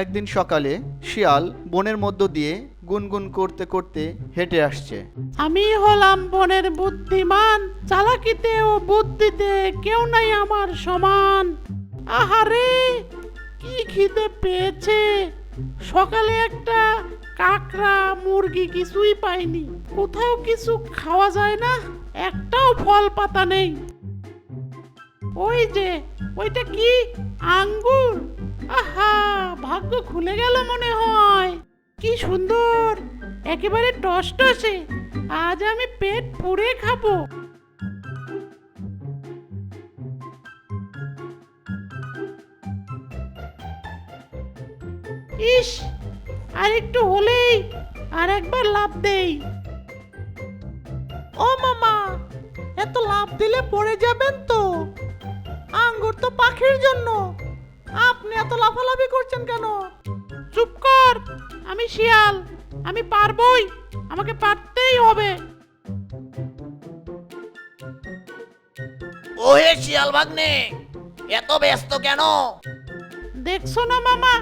একদিন সকালে শিয়াল বনের মধ্য দিয়ে গুনগুন করতে করতে হেঁটে আসছে। আমি হলাম বনের বুদ্ধিমান, চালাকিতে ও বুদ্ধিতে কেউ নাই আমার সমান। আহারে, কি খিদে পেয়েছে? সকালে একটা কাকড়া মুরগি কিছুই পাইনি। কোথাও কিছু খাওয়া যায় না, একটাও ফল পাতা নেই। ওই যে, ওইটা কি? আঙ্গুর? আহা, ভাগ্য খুলে গেল মনে হয়। কি সুন্দর, একেবারে টস টসে আজ আমি পেট পুড়ে খাব। ইস, আর একটু হলেই আর একবার লাভ দেই। ও মামা, এত লাভ দিলে পড়ে যাবেন তো। আঙ্গুর তো পাখির জন্য। আপনি এত লাফালাফি করছেন কেন? চুপ কর। আমি শিয়াল। আমি পারবই। আমাকে পারতেই হবে। ওহে শিয়াল ভাগ্নে এত ব্যস্ত কেন? দেখছ না মামা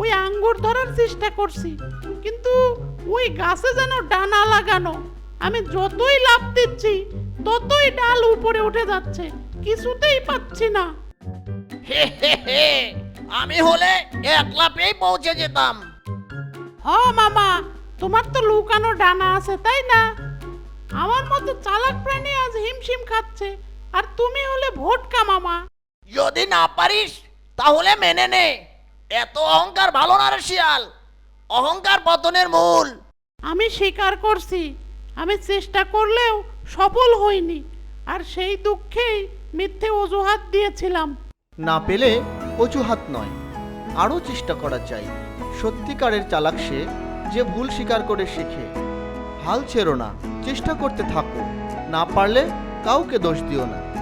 ওই আঙ্গুর ধরার চেষ্টা করছি কিন্তু ওই গাছে যেন ডানা লাগানো আমি যতই লাভ দিচ্ছি ততই ডাল উপরে উঠে যাচ্ছে কিছুতেই পাচ্ছি না। আমি হলে একলা লাফেই পৌঁছে যেতাম। হ মামা তোমার তো লুকানো ডানা আছে তাই না? আমার মতো চালাক প্রাণী আজ হিমশিম খাচ্ছে আর তুমি হলে ভোটকা মামা। যদি না পারিস তাহলে মেনে নে। এত অহংকার ভালো না রে শিয়াল অহংকার পতনের মূল। আমি স্বীকার করছি আমি চেষ্টা করলেও সফল হইনি আর সেই দুঃখেই মিথ্যে অজুহাত দিয়েছিলাম। না পেলে অজুহাত নয়। আরও চেষ্টা করা চাই সত্যিকারের চালাক সে যে ভুল স্বীকার করে শেখে। হাল ছেড়ো না, চেষ্টা করতে থাকো। না পারলে কাউকে দোষ দিও না।